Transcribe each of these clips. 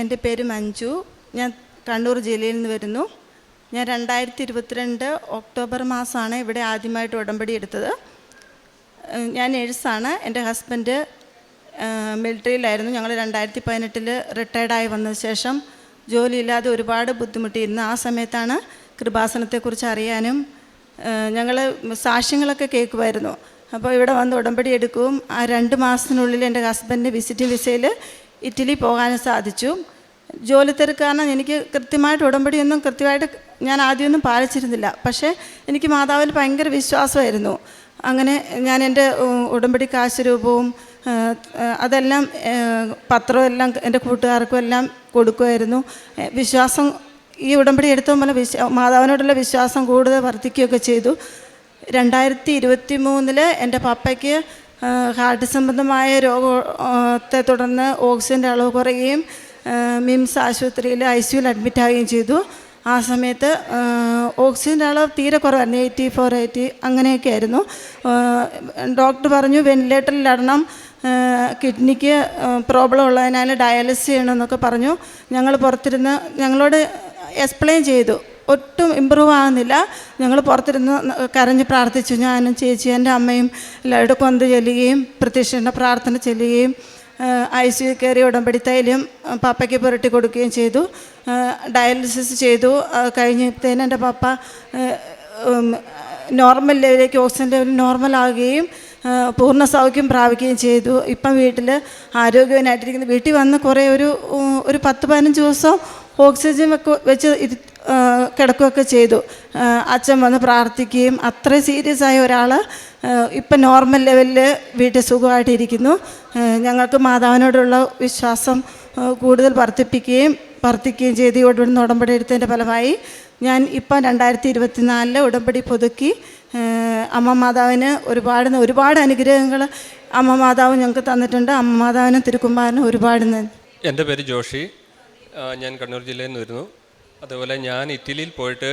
എന്റെ പേര് മഞ്ജു. ഞാൻ കണ്ണൂർ ജില്ലയിൽ നിന്ന് വരുന്നു. ഞാൻ രണ്ടായിരത്തി ഇരുപത്തിരണ്ട് ഒക്ടോബർ മാസമാണ് ഇവിടെ ആദ്യമായിട്ട് ഉടമ്പടി എടുത്തത്. ഞാൻ നേഴ്സാണ്. എന്റെ ഹസ്ബൻഡ് മിലിറ്ററിയിലായിരുന്നു. ഞങ്ങൾ രണ്ടായിരത്തി പതിനെട്ടിൽ റിട്ടയർഡായി വന്ന ശേഷം ജോലിയില്ലാതെ ഒരുപാട് ബുദ്ധിമുട്ടിയിരുന്നു. ആ സമയത്താണ് കൃപാസനത്തെക്കുറിച്ച് അറിയാനും ഞങ്ങൾ സാക്ഷ്യങ്ങളൊക്കെ കേൾക്കുമായിരുന്നു. അപ്പോൾ ഇവിടെ വന്ന് ഉടമ്പടി എടുക്കും. ആ രണ്ട് മാസത്തിനുള്ളിൽ എന്റെ ഹസ്ബൻഡ് വിസിറ്റിംഗ് വിസയിൽ ഇറ്റലി പോകാനും സാധിച്ചു. ജോലി തിരക്കാരണം എനിക്ക് കൃത്യമായിട്ട് ഉടമ്പടിയൊന്നും കൃത്യമായിട്ട് ഞാൻ ആദ്യമൊന്നും പാലിച്ചിരുന്നില്ല. പക്ഷേ എനിക്ക് മാതാവിൽ ഭയങ്കര വിശ്വാസമായിരുന്നു. അങ്ങനെ ഞാൻ എന്റെ ഉടമ്പടി കാശ് രൂപവും അതെല്ലാം പത്രവും എല്ലാം എന്റെ കൂട്ടുകാർക്കും എല്ലാം കൊടുക്കുമായിരുന്നു. വിശ്വാസം ഈ ഉടമ്പടി എടുത്ത പോലെ വിശ്വ മാതാവിനോടുള്ള വിശ്വാസം കൂടുതൽ വർദ്ധിക്കുകയൊക്കെ ചെയ്തു. രണ്ടായിരത്തി ഇരുപത്തി മൂന്നിൽ എന്റെ പപ്പയ്ക്ക് ഹാർട്ട് സംബന്ധമായ രോഗത്തെ തുടർന്ന് ഓക്സിജന്റെ അളവ് കുറയുകയും മിംസ് ആശുപത്രിയിൽ ഐ സിയുയിൽ അഡ്മിറ്റാവുകയും ചെയ്തു. ആ സമയത്ത് ഓക്സിജന്റെ അളവ് തീരെ കുറവായിരുന്നു. എയ്റ്റി ഫോർ എയ്റ്റി അങ്ങനെയൊക്കെ ആയിരുന്നു. ഡോക്ടർ പറഞ്ഞു വെന്റിലേറ്ററിലിടണം കിഡ്നിക്ക് പ്രോബ്ലം ഉള്ളതിനാൽ ഡയാലിസിസ് ചെയ്യണമെന്നൊക്കെ പറഞ്ഞു. ഞങ്ങൾ പുറത്തിരുന്ന് ഞങ്ങളോട് എക്സ്പ്ലെയിൻ ചെയ്തു. ഒട്ടും ഇമ്പ്രൂവ് ആകുന്നില്ല ഞങ്ങൾ പുറത്തിരുന്ന് കരഞ്ഞ് പ്രാർത്ഥിച്ചു. ഞാനും ചേച്ചി എന്റെ അമ്മയും എല്ലാവരുടെ കൊന്ത് ചെല്ലുകയും പ്രത്യക്ഷന്റെ പ്രാർത്ഥന ചെല്ലുകയും ഐ സി യു കയറി ഉടമ്പടി തൈലം പപ്പയ്ക്ക് പുരട്ടി കൊടുക്കുകയും ചെയ്തു. ഡയാലിസിസ് ചെയ്തു. കഴിഞ്ഞപ്പോഴത്തേന് എന്റെ പപ്പ നോർമൽ ലെവലിലേക്ക് ഓക്സിജൻ ലെവൽ നോർമൽ ആവുകയും പൂർണ സൗഖ്യം പ്രാപിക്കുകയും ചെയ്തു. ഇപ്പം വീട്ടിൽ ആരോഗ്യവാനായിട്ടിരിക്കുന്നു വീട്ടിൽ വന്ന് കുറേ ഒരു ഒരു പത്ത് പതിനഞ്ച് ദിവസം ഓക്സിജൻ വെക്ക് വെച്ച് കിടക്കുകയൊക്കെ ചെയ്തു. അച്ഛൻ വന്ന് പ്രാർത്ഥിക്കുകയും അത്ര സീരിയസ് ആയ ഒരാൾ ഇപ്പം നോർമൽ ലെവലിൽ വീട്ടിൽ സുഖമായിട്ടിരിക്കുന്നു. ഞങ്ങൾക്ക് മാതാവിനോടുള്ള വിശ്വാസം കൂടുതൽ വർദ്ധിപ്പിക്കുകയും വർദ്ധിക്കുകയും ചെയ്ത്. ഇവിടുന്ന് ഉടമ്പടി എടുത്തതിന്റെ ഫലമായി ഞാൻ ഇപ്പം രണ്ടായിരത്തി ഇരുപത്തിനാലിൽ ഉടമ്പടി പുതുക്കി. അമ്മ മാതാവിന് ഒരുപാട് ഒരുപാട് അനുഗ്രഹങ്ങൾ അമ്മ മാതാവ് ഞങ്ങൾക്ക് തന്നിട്ടുണ്ട്. അമ്മ മാതാവിനും തിരുക്കുമ്പാറിനും ഒരുപാട് എന്റെ പേര് ജോഷി. ഞാൻ കണ്ണൂർ ജില്ലയിൽ നിന്ന് വരുന്നു. അതുപോലെ ഞാൻ ഇറ്റലിയിൽ പോയിട്ട്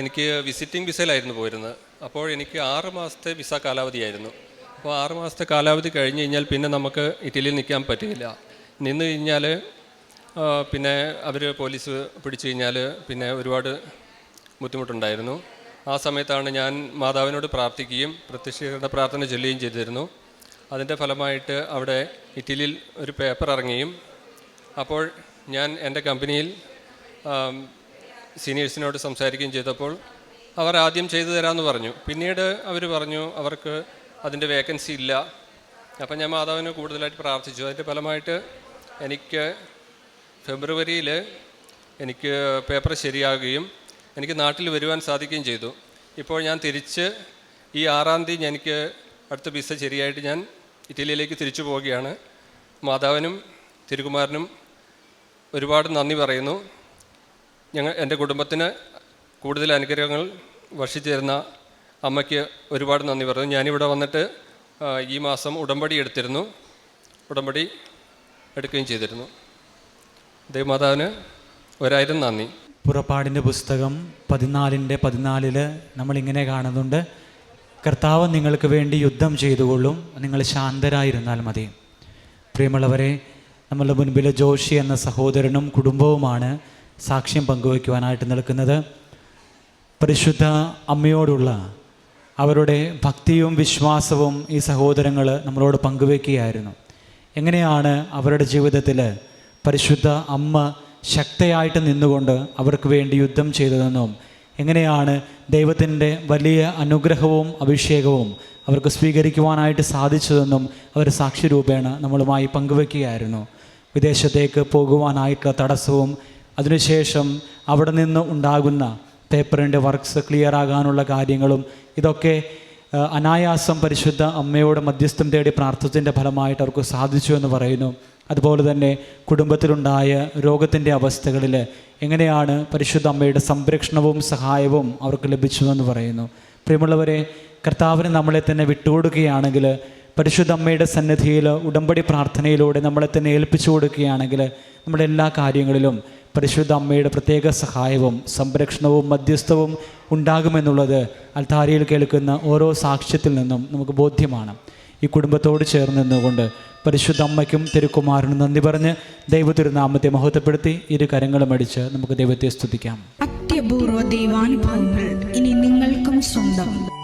എനിക്ക് വിസിറ്റിംഗ് വിസയിലായിരുന്നു പോയിരുന്നത്. അപ്പോൾ എനിക്ക് ആറ് മാസത്തെ വിസ കാലാവധിയായിരുന്നു. അപ്പോൾ ആറ് മാസത്തെ കാലാവധി കഴിഞ്ഞ് കഴിഞ്ഞാൽ പിന്നെ നമുക്ക് ഇറ്റലിയിൽ നിൽക്കാൻ പറ്റില്ല. നിന്ന് കഴിഞ്ഞാൽ പിന്നെ അവർ പോലീസ് പിടിച്ചു കഴിഞ്ഞാൽ പിന്നെ ഒരുപാട് ബുദ്ധിമുട്ടുണ്ടായിരുന്നു. ആ സമയത്താണ് ഞാൻ മാതാവിനോട് പ്രാർത്ഥിക്കുകയും പ്രത്യക്ഷീകരണ പ്രാർത്ഥന ചൊല്ലുകയും ചെയ്തിരുന്നു. അതിന്റെ ഫലമായിട്ട് അവിടെ ഇറ്റലിയിൽ ഒരു പേപ്പർ ഇറങ്ങുകയും അപ്പോൾ ഞാൻ എന്റെ കമ്പനിയിൽ സീനിയേഴ്സിനോട് സംസാരിക്കുകയും ചെയ്തപ്പോൾ അവർ ആദ്യം ചെയ്തു തരാമെന്ന് പറഞ്ഞു. പിന്നീട് അവർ പറഞ്ഞു അവർക്ക് അതിന്റെ വേക്കൻസി ഇല്ല. അപ്പം ഞാൻ മാതാവിനെ കൂടുതലായിട്ട് പ്രാർത്ഥിച്ചു. അതിന്റെ ഫലമായിട്ട് എനിക്ക് ഫെബ്രുവരിയിൽ എനിക്ക് പേപ്പർ ശരിയാകുകയും എനിക്ക് നാട്ടിൽ വരുവാൻ സാധിക്കുകയും ചെയ്തു. ഇപ്പോൾ ഞാൻ തിരിച്ച് ഈ ആറാം തീയതി എനിക്ക് അടുത്ത വിസ ശരിയായിട്ട് ഞാൻ ഇറ്റലിയിലേക്ക് തിരിച്ചു പോവുകയാണ്. മാതാവിനും തിരുകുമാരനും ഒരുപാട് നന്ദി പറയുന്നു. ഞങ്ങൾ എന്റെ കുടുംബത്തിന് കൂടുതൽ അനുഗ്രഹങ്ങൾ വർഷിച്ചിരുന്ന അമ്മയ്ക്ക് ഒരുപാട് നന്ദി പറയുന്നു. ഞാനിവിടെ വന്നിട്ട് ഈ മാസം ഉടമ്പടി എടുത്തിരുന്നു. ഉടമ്പടി എടുക്കുകയും ചെയ്തിരുന്നു. ദൈവമാതാവിന് ഒരായിരം നന്ദി. പുറപ്പാടിന്റെ പുസ്തകം പതിനാലിന്റെ പതിനാലിൽ നമ്മളിങ്ങനെ കാണുന്നുണ്ട്. കർത്താവ് നിങ്ങൾക്ക് വേണ്ടി യുദ്ധം ചെയ്തുകൊള്ളും. നിങ്ങൾ ശാന്തരായിരുന്നാൽ മതി. പ്രിയമുള്ളവരെ നമ്മളുടെ മുൻപിൽ ജോഷി എന്ന സഹോദരനും കുടുംബവുമാണ് സാക്ഷ്യം പങ്കുവയ്ക്കുവാനായിട്ട് നിൽക്കുന്നത്. പരിശുദ്ധ അമ്മയോടുള്ള അവരുടെ ഭക്തിയും വിശ്വാസവും ഈ സഹോദരങ്ങൾ നമ്മളോട് പങ്കുവെക്കുകയായിരുന്നു എങ്ങനെയാണ് അവരുടെ ജീവിതത്തിൽ പരിശുദ്ധ അമ്മ ശക്തയായിട്ട് നിന്നുകൊണ്ട് അവർക്ക് വേണ്ടി യുദ്ധം ചെയ്തതെന്നും എങ്ങനെയാണ് ദൈവത്തിന്റെ വലിയ അനുഗ്രഹവും അഭിഷേകവും അവർക്ക് സ്വീകരിക്കുവാനായിട്ട് സാധിച്ചതെന്നും അവർ സാക്ഷ്യരൂപേണ നമ്മളുമായി പങ്കുവെക്കുകയായിരുന്നു വിദേശത്തേക്ക് പോകുവാനായിട്ടുള്ള തടസ്സവും അതിനുശേഷം അവിടെ നിന്ന് ഉണ്ടാകുന്ന പേപ്പറിന്റെ വർക്ക്സ് ക്ലിയർ ആകാനുള്ള കാര്യങ്ങളും ഇതൊക്കെ അനായാസം പരിശുദ്ധ അമ്മയോട് മധ്യസ്ഥം തേടി പ്രാർത്ഥത്തിന്റെ ഫലമായിട്ട് അവർക്ക് സാധിച്ചു എന്ന് പറയുന്നു. അതുപോലെ തന്നെ കുടുംബത്തിലുണ്ടായ രോഗത്തിന്റെ അവസ്ഥകളിൽ എങ്ങനെയാണ് പരിശുദ്ധ അമ്മയുടെ സംരക്ഷണവും സഹായവും അവർക്ക് ലഭിച്ചു എന്ന് പറയുന്നു. പ്രിയമുള്ളവരെ കർത്താവിന് നമ്മളെ തന്നെ വിട്ടുകൊടുക്കുകയാണെങ്കിൽ പരിശുദ്ധ അമ്മയുടെ സന്നിധിയിൽ ഉടമ്പടി പ്രാർത്ഥനയിലൂടെ നമ്മളെ തന്നെ ഏൽപ്പിച്ചു കൊടുക്കുകയാണെങ്കിൽ നമ്മുടെ എല്ലാ കാര്യങ്ങളിലും പരിശുദ്ധ അമ്മയുടെ പ്രത്യേക സഹായവും സംരക്ഷണവും മധ്യസ്ഥവും ഉണ്ടാകുമെന്നുള്ളത് അൽത്താരിയിൽ കേൾക്കുന്ന ഓരോ സാക്ഷ്യത്തിൽ നിന്നും നമുക്ക് ബോധ്യമാണ്. ഈ കുടുംബത്തോട് ചേർന്ന് നിന്നുകൊണ്ട് പരിശുദ്ധ അമ്മയ്ക്കും തിരുക്കുമാരനും നന്ദി പറഞ്ഞ് ദൈവ തിരുനാമത്തെ മഹത്വപ്പെടുത്തി ഇരു കരങ്ങളും അടിച്ച് നമുക്ക് ദൈവത്തെ സ്തുതിക്കാം. അത്യപൂർവ ദൈവാനുഭവങ്ങൾ ഇനി നിങ്ങൾക്കും സ്വന്തം.